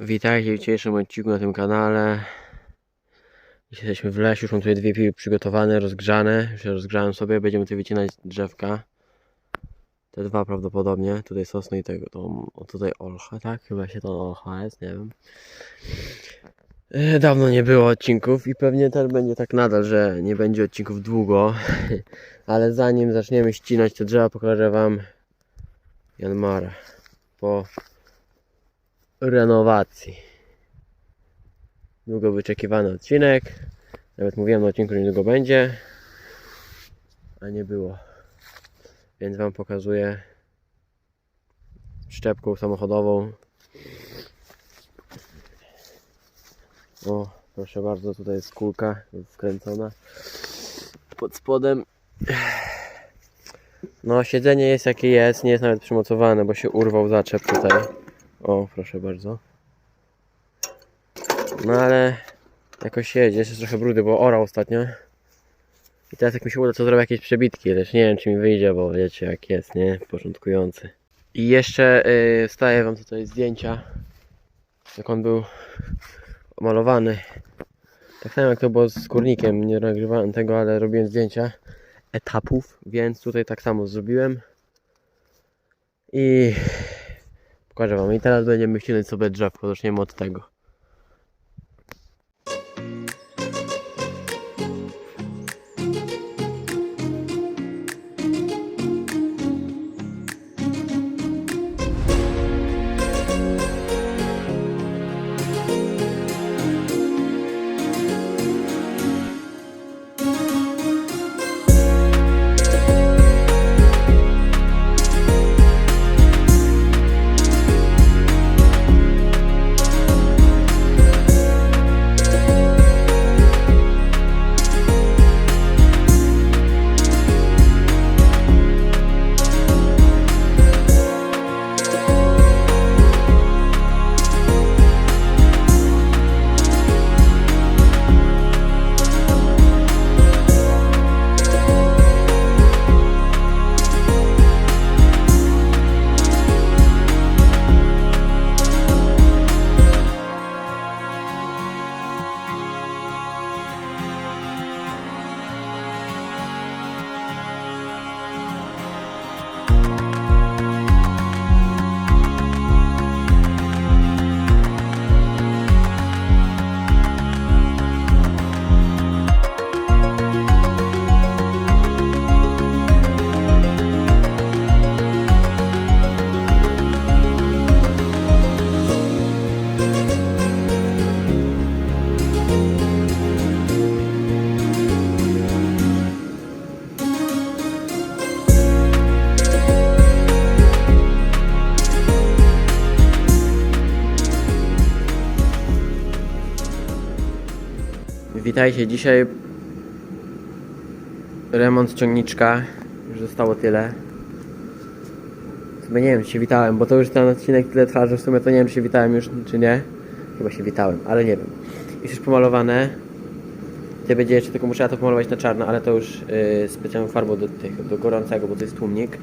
Witajcie w dzisiejszym odcinku na tym kanale. Jesteśmy w lesie, już mam tutaj dwie piły przygotowane, rozgrzane. Już je rozgrzałem sobie, będziemy tutaj wycinać drzewka. Te dwa prawdopodobnie, tutaj sosny i tego, to tutaj olcha, tak? Chyba się to olcha jest, nie wiem. E, Dawno nie było odcinków i pewnie też będzie tak nadal, że nie będzie odcinków długo. Ale zanim zaczniemy ścinać te drzewa, pokażę Wam Janmara po renowacji. Długo wyczekiwany odcinek. Nawet mówiłem na odcinku, że niedługo będzie. A nie było. Więc Wam pokazuję szczepką samochodową. O, proszę bardzo, tutaj jest kulka wkręcona pod spodem. No, siedzenie jest jakie jest, nie jest nawet przymocowane, bo się urwał zaczep tutaj. O, proszę bardzo. No ale jakoś jedzie, jeszcze trochę brudy, bo orał ostatnio. I teraz jak mi się uda, to zrobię jakieś przebitki, lecz nie wiem czy mi wyjdzie, bo wiecie jak jest, nie? Początkujący. I jeszcze yy, wstaję wam tutaj zdjęcia, jak on był malowany. Tak samo jak to było z kurnikiem, nie nagrywałem tego, ale robiłem zdjęcia etapów, więc tutaj tak samo zrobiłem. I pokażę wam. I teraz będziemy ścinać sobie drzewko, zaczniemy od tego. Witajcie, dzisiaj remont ciągniczka. Już zostało tyle. Sumie nie wiem, czy się witałem, bo to już ten odcinek tyle trwa, że w sumie to nie wiem, czy się witałem już, czy nie. Chyba się witałem, ale nie wiem. Jest już pomalowane. Ty będzie jeszcze tylko muszę ja to pomalować na czarno, ale to już yy, specjalną farbą do, tych, do gorącego, bo to jest tłumnik.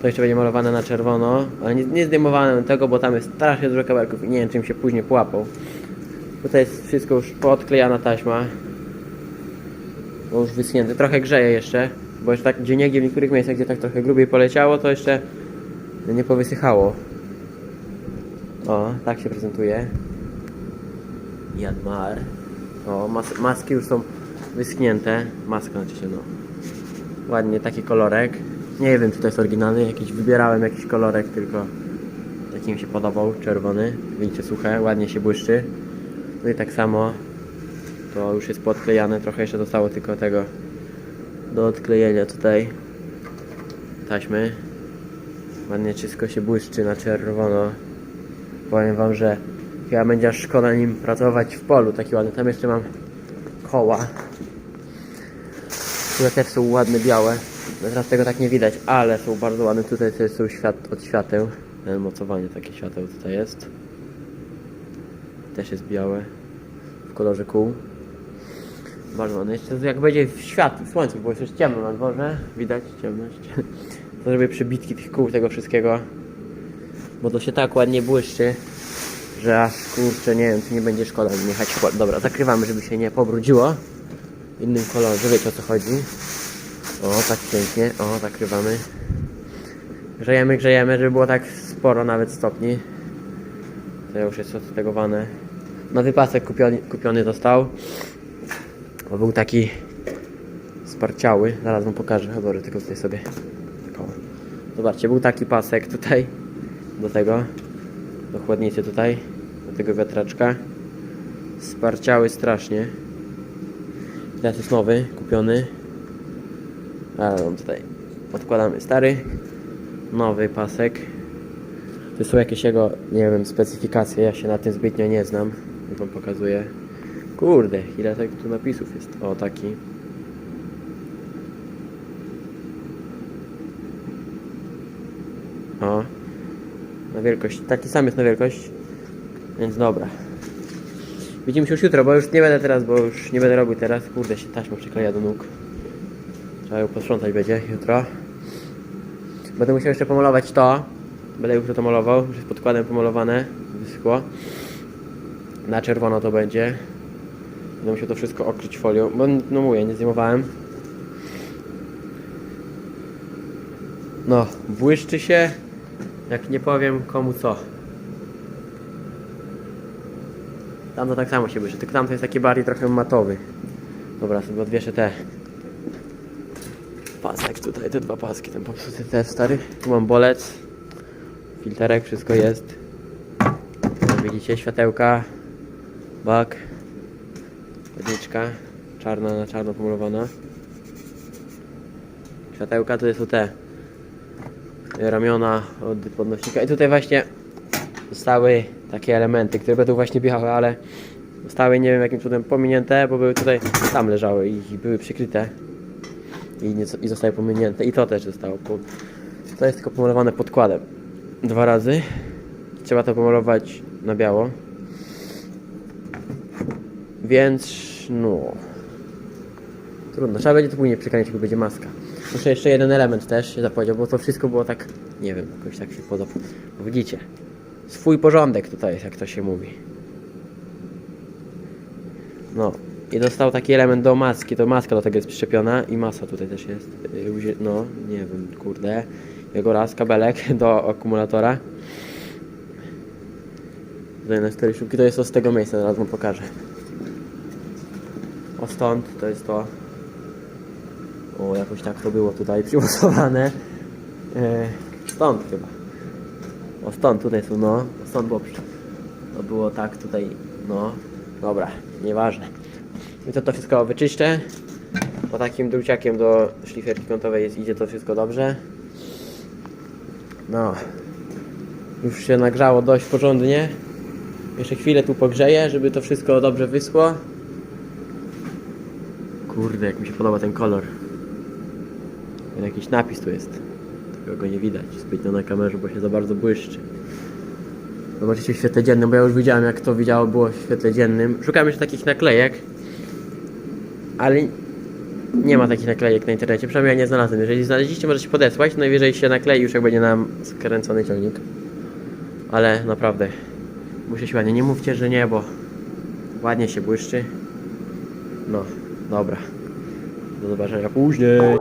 To jeszcze będzie malowane na czerwono, ale nie, nie zdejmowane tego, bo tam jest strasznie dużo kawałków i nie wiem, czym się później połapał. Tutaj jest wszystko już podklejana taśma. Bo już wyschnięte. Trochę grzeje jeszcze. Bo jeszcze tak gdzie niegdzie w niektórych miejscach, gdzie tak trochę grubiej poleciało, to jeszcze nie powysychało. O, tak się prezentuje. Janmar. O, mas maski już są wyschnięte. Maska znaczy się, no. Ładnie, taki kolorek. Nie wiem, czy to jest oryginalny. Jakiś wybierałem jakiś kolorek, tylko taki mi się podobał. Czerwony. Widzicie, suche. Ładnie się błyszczy. No i tak samo to już jest podklejane, trochę jeszcze zostało tylko tego do odklejenia tutaj taśmy. Ładnie wszystko się błyszczy na czerwono. Powiem wam, że chyba będzie szkoda nim pracować w polu, taki ładny. Tam jeszcze mam koła. Które też są ładne, białe. No Teraz tego tak nie widać, ale są bardzo ładne. Tutaj też są świat od świateł. Mocowanie takie świateł tutaj jest. Też jest białe. W kolorze kół. Bardzo ładne. Jeszcze jak będzie w świat, w słońcu, bo jest już ciemno na dworze. Widać ciemność. To zrobię przebitki tych kół, tego wszystkiego. Bo to się tak ładnie błyszczy. że aż kurczę, nie wiem, czy nie będzie szkoda mi jechać. Dobra, zakrywamy, żeby się nie pobrudziło. W innym kolorze, wiecie o co chodzi. O, tak pięknie, o, zakrywamy. Grzejemy, grzejemy, żeby było tak sporo nawet stopni. To już jest odtegowane. Nowy pasek kupiony, kupiony został. Bo był taki sparciały. Zaraz wam pokażę. Chyba, tylko tutaj sobie. Zobaczcie, był taki pasek tutaj. Do tego. Do chłodnicy tutaj. Do tego wiatraczka. Sparciały strasznie. Teraz jest nowy, kupiony. Ale on tutaj odkładamy stary. Nowy pasek. To są jakieś jego, nie wiem, specyfikacje. Ja się na tym zbytnio nie znam. Wam pokazuję. Kurde, ile tak tu napisów jest. O, taki. O. Na wielkość. Taki sam jest na wielkość. Więc dobra. Widzimy się już jutro, bo już nie będę teraz, bo już nie będę robił teraz. Kurde, się taśma przykleja do nóg. Trzeba ją posprzątać będzie jutro. Będę musiał jeszcze pomalować to. Będę jutro to malował. Już jest podkładem pomalowane. Wyschło. Na czerwono to będzie. Będę musiał to wszystko okryć folią. Bo no mówię, nie zdejmowałem. No, błyszczy się. Jak nie powiem komu co. Tam to tak samo się błyszczy, tylko tam to jest taki bardziej trochę matowy. Dobra, sobie odwieszę te pasek tutaj, te dwa paski, ten popsuty też stary. Tu mam bolec, filterek, wszystko jest. Widzicie, światełka, bak, chodniczka, czarna na czarno pomalowana. Światełka to są te ramiona od podnośnika i tutaj właśnie zostały takie elementy, które będą właśnie białe, ale zostały nie wiem jakim cudem pominięte, bo były tutaj tam leżały i były przykryte i, nie, i zostały pominięte i to też zostało. Po, to jest tylko pomalowane podkładem dwa razy. Trzeba to pomalować na biało. Więc no. Trudno, trzeba będzie to później przykręcić, bo będzie maska. Muszę jeszcze jeden element też się zapowiedział, bo to wszystko było tak, nie wiem, jakoś tak się podoba. Bo widzicie, swój porządek tutaj jest, jak to się mówi. No, i dostał taki element do maski, to maska do tego jest przyczepiona i masa tutaj też jest. Uzie- No, nie wiem, kurde. Jego raz, kabelek do akumulatora. Tutaj na cztery szybki, to jest to z tego miejsca, zaraz wam pokażę. O stąd, to jest to. O, jakoś tak to było tutaj przymocowane. E, stąd chyba. O stąd, tutaj są, no. Stąd było, to było tak tutaj, no. Dobra, nieważne. I to to wszystko wyczyszczę. Po takim druciakiem do szlifierki kątowej jest, idzie to wszystko dobrze. No. Już się nagrzało dość porządnie. Jeszcze chwilę tu pogrzeję, żeby to wszystko dobrze wyschło. Kurde, jak mi się podoba ten kolor. Jakiś napis tu jest. Tego go nie widać zbytnio na kamerze, bo się za bardzo błyszczy. Zobaczycie w świetle dziennym, bo ja już widziałem jak to widziało było w świetle dziennym. Szukałem jeszcze takich naklejek, ale nie ma takich naklejek na internecie, przynajmniej ja nie znalazłem. Jeżeli znaleźliście, możecie podesłać, najwyżej się naklei już jak będzie nam skręcony ciągnik. Ale naprawdę, muszę się ładnie, nie mówcie, że nie, bo ładnie się błyszczy. No, dobra. Do zobaczenia później.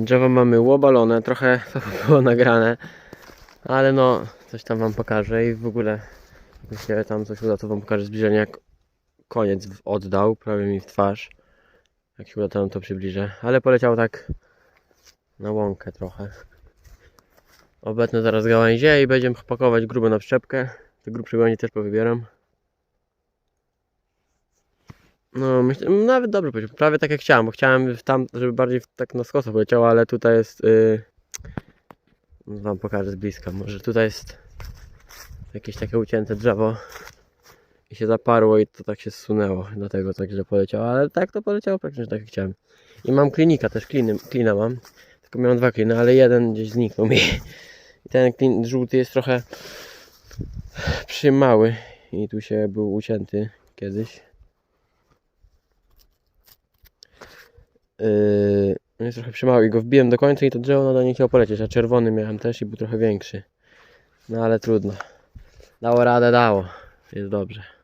Drzewo mamy łobalone, trochę to było nagrane, ale no, coś tam wam pokażę i w ogóle, jak tam coś uda, to wam pokażę zbliżenie, jak koniec oddał, prawie mi w twarz. Jak się uda, to wam to przybliżę, ale poleciał tak na łąkę trochę. Obetnę zaraz gałęzie i będziemy pakować grube na przyczepkę. Te grubsze gałęzie też powybieram. No, myślę, nawet dobrze powiedział. Prawie tak jak chciałem, bo chciałem w tam, żeby bardziej w, tak na skosę poleciało, ale tutaj jest. Yy... Wam pokażę z bliska. Może tutaj jest jakieś takie ucięte drzewo i się zaparło i to tak się zsunęło. Dlatego tak źle poleciało, ale tak to poleciało praktycznie tak jak chciałem. I mam klinika też, kliny, klina mam. Tylko miałem dwa kliny, ale jeden gdzieś zniknął mi. I ten klin żółty jest trochę przymały i tu się był ucięty kiedyś. Yy, jest trochę przymały i go wbiłem do końca i to drzewo nadal nie chciało polecieć, a czerwony miałem też i był trochę większy. No ale trudno. Dało radę, dało. Jest dobrze.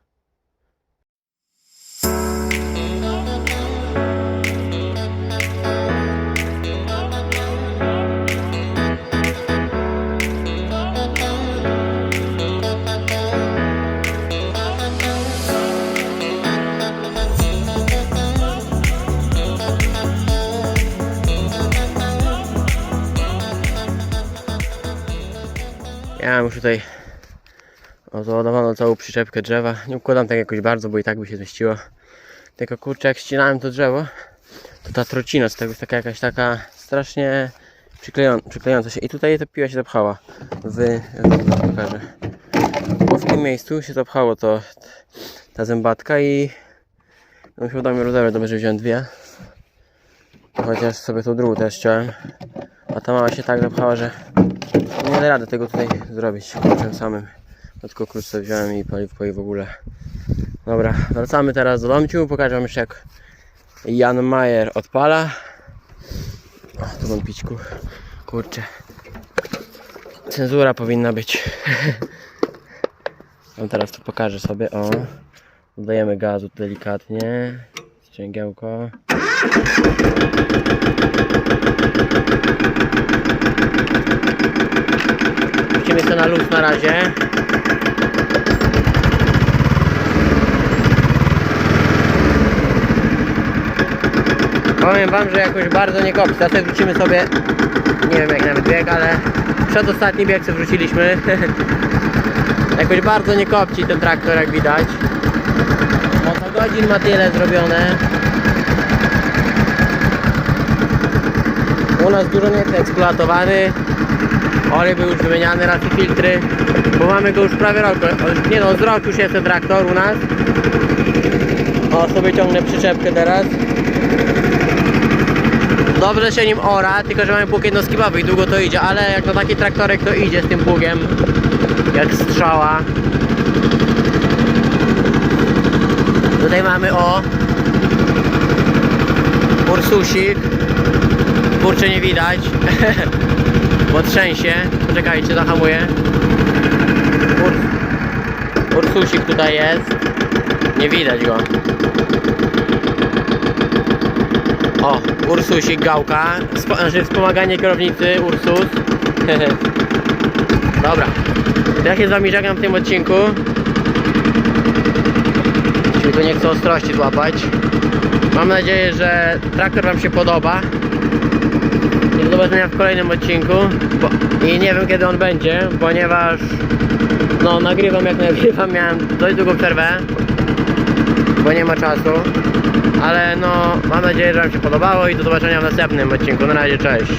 Tutaj odładowaną całą przyczepkę drzewa. Nie układam tak jakoś bardzo, bo i tak by się zmieściło. Tylko kurczę, jak ścinałem to drzewo, to ta trocina z tego jest taka jakaś taka strasznie przykleją, przyklejąca się. I tutaj ta piła się zapchała. W, ja pokażę. Bo w tym miejscu się zapchało to, ta zębatka i no udało mi rozebrać, dobrze, że wziąłem dwie. Chociaż sobie tą drugą też chciałem. A ta mała się tak zapchała, że nie da rady tego tutaj zrobić kluczem samym. No tylko klucz wziąłem i paliwko i w ogóle. Dobra, wracamy teraz do domciu. Pokażę wam jeszcze jak Jan Majer odpala. O, tu mam pićku. Kurczę. Cenzura powinna być. Wam teraz tu pokażę sobie. O. Dodajemy gazu delikatnie. Ścięgiełko. Puścimy to na luz na razie. Powiem wam, że jakoś bardzo nie kopci. Teraz wrócimy sobie, nie wiem jak nawet bieg, ale przedostatni bieg co wróciliśmy. jakoś bardzo nie kopci ten traktor jak widać. Motogodzin ma tyle zrobione. U nas dużo nie jest eksploatowany. Olej był już wymieniany, raz i filtry, bo mamy go już prawie rok. Nie no, z rok już jest ten traktor u nas. O, sobie ciągnę przyczepkę teraz. Dobrze się nim ora, tylko że mamy pług jednoskibowy i długo to idzie, ale jak na taki traktorek to idzie z tym pługiem, jak strzała. Tutaj mamy o Ursusik. Kurczę nie widać. bo trzęsie. Czekajcie, zahamuję. Ur... Ursusik tutaj jest. Nie widać go. O, Ursusik gałka. Spo... Znaczy wspomaganie kierownicy Ursus. Dobra. Ja się z wami żegnam w tym odcinku. Jeśli tu nie chcę ostrości złapać. Mam nadzieję, że traktor wam się podoba. Do zobaczenia w kolejnym odcinku. Bo, I nie wiem kiedy on będzie, ponieważ no nagrywam jak nagrywam, miałem dość długą przerwę, bo nie ma czasu. Ale no mam nadzieję, że wam się podobało i do zobaczenia w następnym odcinku. Na razie, cześć.